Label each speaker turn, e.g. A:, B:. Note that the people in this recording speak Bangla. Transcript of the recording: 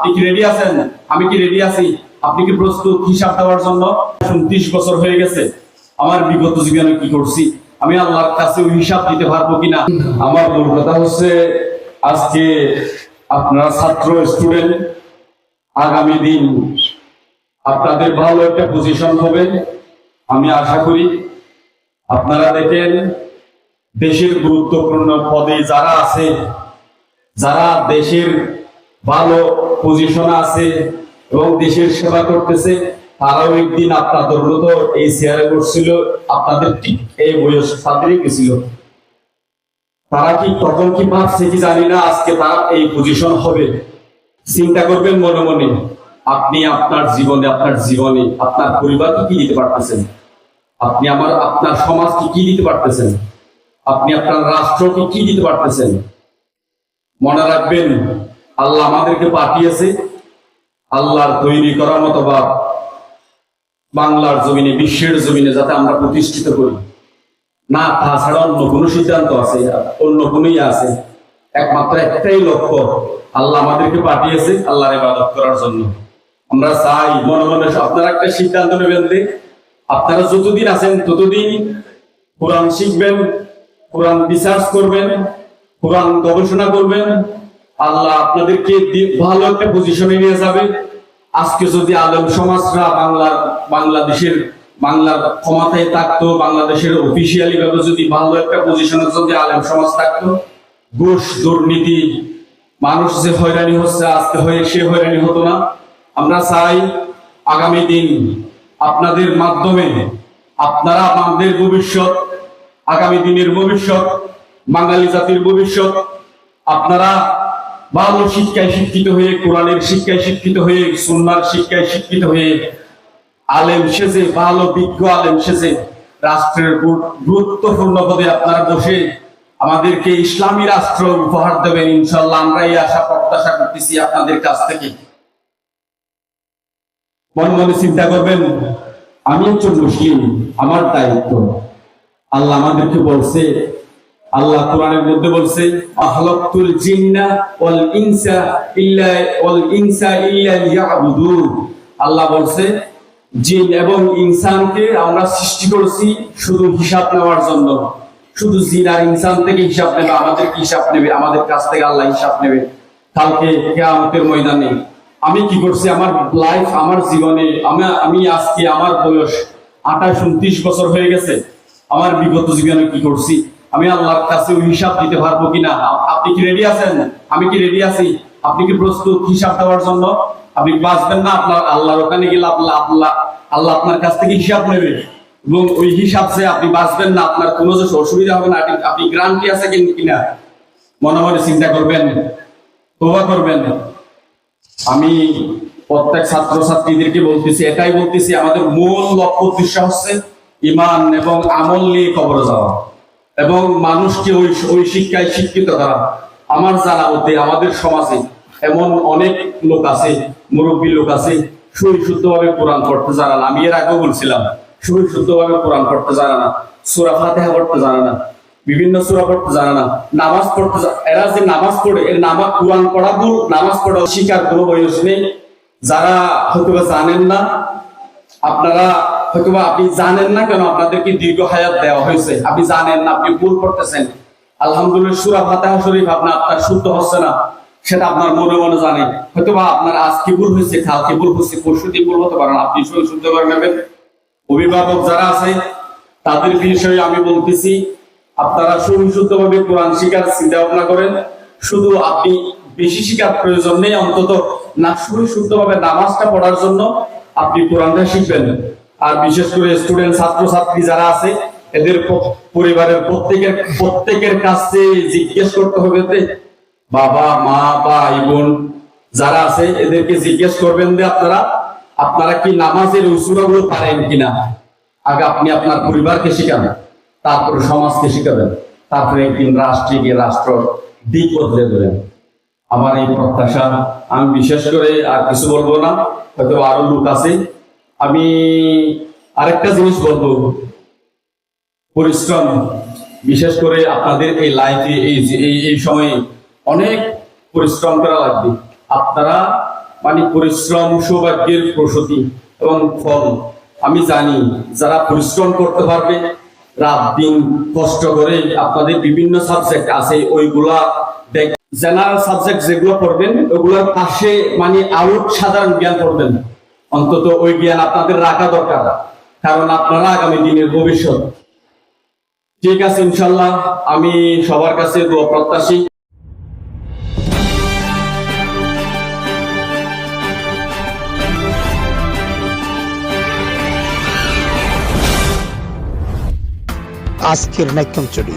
A: আপনি কি রেডি আছেন? আমি কি রেডি আছি? আপনি কি প্রস্তুত হিসাব দেওয়ার জন্য? উনত্রিশ বছর হয়ে গেছে। আমার বিগত জীবনে কি করছি? আমি আল্লাহর কাছে হিসাব দিতে পারব কিনা? আমার মূল কথা হচ্ছে, আজকে আপনারা ছাত্র স্টুডেন্ট আগামী দিন আপনাদের ভালো একটা পজিশন হবে। আমি আশা করি আপনারা দেখেন, দেশের গুরুত্বপূর্ণ পদে যারা আছে, যারা দেশের ভালো পজিশনে আছে এবং দেশের সেবা করতেছে, তারাও একদিন আপনাদের মতো এই চেয়ারে বসছিল আপনাদের ঠিক এই বয়স তাদেরই গেছিল তারা কি তখন কি ভাবছে কি জানি না, আজকে তারা এই পজিশন হবে। চিন্তা করবেন মনে মনে, আপনি আপনার জীবনে আপনার জীবনে, আপনার পরিবারকে কি দিতে পারতেছেন? আপনি আমার, আপনার সমাজকে কি দিতে পারতেছেন? আপনি আপনার রাষ্ট্রকে কি দিতে পারতেছেন? মনে রাখবেন আল্লাহ আমাদেরকে পাঠিয়েছে। আল্লাহর তৈরি করার মতো বা বাংলার জমিনে, বিশ্বের জমিনে যাতে আমরা প্রতিষ্ঠিত করি। না, তাছাড়া অন্য কোনো সিদ্ধান্ত আছে অন্য কোনোই আছে। একমাত্র একটাই লক্ষ্য, আল্লাহ আমাদেরকে পাঠিয়েছে আল্লাহর ইবাদত করার জন্য। আমরা চাই, মনে মনে আপনারা একটা সিদ্ধান্ত নেবেন যে আপনারা যতদিন আছেন ততদিন কোরআন শিখবেন, কোরআন রিসার্চ করবেন, কোরআন গবেষণা করবেন আল্লাহ আপনাদেরকে ভালো একটা পজিশনে নিয়ে যাবে। আজকে যদি আলম সমাজরা বাংলার, বাংলাদেশের, বাংলার ক্ষমতায় থাকতো, বাংলাদেশের অফিসিয়ালি ভাবে যদি ভালো একটা পজিশনে যদি আলেম সমাজ থাকতো ঘুষ দুর্নীতি, মানুষ যে হয়রানি হচ্ছে, আজকে হয়ে সে হয়রানি হতো না। আমরা চাই আগামী দিন আপনাদের মাধ্যমে, আপনারা আমাদের ভবিষ্যৎ, আগামী দিনের ভবিষ্যৎ, বাঙালি জাতির ভবিষ্যৎ, আপনারা ভালো শিক্ষায় শিক্ষিত হয়ে, কোরআনের শিক্ষায় শিক্ষিত হয়ে, সুন্নার শিক্ষায় শিক্ষিত হয়ে আলেম সেজে, ভালো, বিজ্ঞ আলেম সেজে রাষ্ট্রের গুরুত্বপূর্ণ পদে আপনারা বসে আমাদেরকে ইসলামী রাষ্ট্র উপহার দেবেন। ইনশাল্লাহ আমরা এই আশা প্রত্যাশা করতেছি আপনাদের কাছ থেকে। মন মনে চিন্তা করবেন, আমি একজন মুসলিম, আমার দায়িত্ব। আল্লাহ আমাদেরকে বলছে আল্লাহ কোরআনের মধ্যে বলছে আহলাকুল জিন্না ওয়াল ইনসা ইল্লা, ওয়াল ইনসা ইল্লা লিয়াবুদুন। আল্লাহ বলছে, জিন এবং ইনসানকে আমরা সৃষ্টি করেছি শুধু হিসাব নেওয়ার জন্য। শুধু জিন আর ইনসান থেকে হিসাব নেবে আমাদের কি হিসাব নেবে, আমাদের কাছ থেকে আল্লাহ হিসাব নেবে। কালকে কেয়ামতের ময়দানে আমি কি করছি? আমার লাইফ আমার জীবনে, আমি আমি আজকে আমার বয়স আঠাশ, উনত্রিশ বছর হয়ে গেছে। আমার বিগত জীবনে কি করছি? আমি আল্লাহর কাছে ওই হিসাব দিতে পারব কিনা? আপনি কি রেডি আছেন? আমি কি রেডি আছি? আপনি কি প্রস্তুত হিসাব দেওয়ার জন্য? আপনি বাঁচবেন না? আপনার আল্লাহর ওখানে গেলে আল্লাহ আল্লাহ আল্লাহ আপনার কাছ থেকে হিসাব নেবে। এবং ওই হিসাব যে আপনি বাঁচবেন না, আপনার কোনো যে অসুবিধা হবে না, আপনি গ্রান্টি আছে কিনা মনে মনে চিন্তা করবেন তোবা করবেন। আমি প্রত্যেক ছাত্র ছাত্রীদেরকে বলতেছি, এটাই বলতেছি, আমাদের মূল লক্ষ্য উদ্দেশ্য হচ্ছে ইমান এবং আমল নিয়ে কবরে যাওয়া। এবং মানুষকে ওই ওই শিক্ষায় শিক্ষিত করা আমার জানা মধ্যে আমাদের সমাজে এমন অনেক লোক আছে, মুরব্বী লোক আছে সুশুদ্ধভাবে কোরআন পড়তে জানা না। আমি এর আগেও বলছিলাম সুশুদ্ধভাবে কোরআন পড়তে জানা না, সুরা ফাতেহা পড়তে জানা না, বিভিন্ন সূরা পড়তে জানে না, নামাজ পড়তে এরা যে নামাজ পড়ে, এর নামাজ কোরআন পড়া ভুল, নামাজ পড়া শিকার কোনো বয়স নেই। যারা হয়তো জানেন না, আপনারা হয়তো বা আপনি জানেন না কেন আপনাদেরকে দীর্ঘ হায়াত দেওয়া হয়েছে। আপনি জানেন না, আপনি ভুল করতেছেন। আলহামদুলিল্লাহ, সুরা শরীফ আপনার আপনার শুদ্ধ হচ্ছে না, সেটা আপনার মনে মনে জানে। হয়তো বা আপনার ভুল হয়েছে ভুল হচ্ছে পরশু ভুল হতে পারেন আপনি শুদ্ধ করে নেবেন অভিভাবক যারা আছে, তাদের বিষয়ে আমি বলতেছি, আপনারা সুবিশুদ্ধভাবে কোরআন শিকার চিন্তা ভাবনা করেন। শুধু আপনি বেশি শিকার প্রয়োজন নেই, অন্তত না সুবিশুদ্ধভাবে নামাজটা পড়ার জন্য আপনি কোরআনটা শিখবেন। আর বিশেষ করে স্টুডেন্ট ছাত্র ছাত্রী যারা আছে, এদের পরিবারের প্রত্যেকের প্রত্যেকের কাছে জিজ্ঞেস করতে হবে বাবা, মা, ভাই, বোন যারা আছে, এদেরকে জিজ্ঞেস করবেন যে আপনারা আপনারা কি নামাজের উসুরাগুলো পারেন কিনা? আগে আপনি আপনার পরিবারকে শিখাবেন, তারপরে সমাজকে শিখাবেন, তারপরে একদিন রাষ্ট্রে গিয়ে রাষ্ট্র দিক বদলে দেবেন। আমার এই প্রত্যাশা, আমি বিশেষ করে আর কিছু বলব না, হয়তো আরও লোক আছে আমি আরেকটা জিনিস বলব। পরিশ্রম, বিশেষ করে আপনাদের এই লাইফে এই এই সময়ে অনেক পরিশ্রম করা লাগবে। আপনারা মানে পরিশ্রম সৌভাগ্যের প্রসূতি এবং ফল। আমি জানি যারা পরিশ্রম করতে পারবে, রাত দিন কষ্ট করে আপনাদের বিভিন্ন সাবজেক্ট আছে, ওইগুলা জেনারেল সাবজেক্ট যেগুলো পড়বেন, ওগুলোর পাশে মানে আউট সাধারণ জ্ঞান পড়বেন। অন্তত ওই জ্ঞান আপনাদের রাখা দরকার কারণ আপনারা আগামী দিনের ভবিষ্যৎ। ঠিক আছে ইনশাল্লাহ আমি সবার কাছে দোয়া প্রত্যাশী।
B: আজকের নাট্যঞ্চলি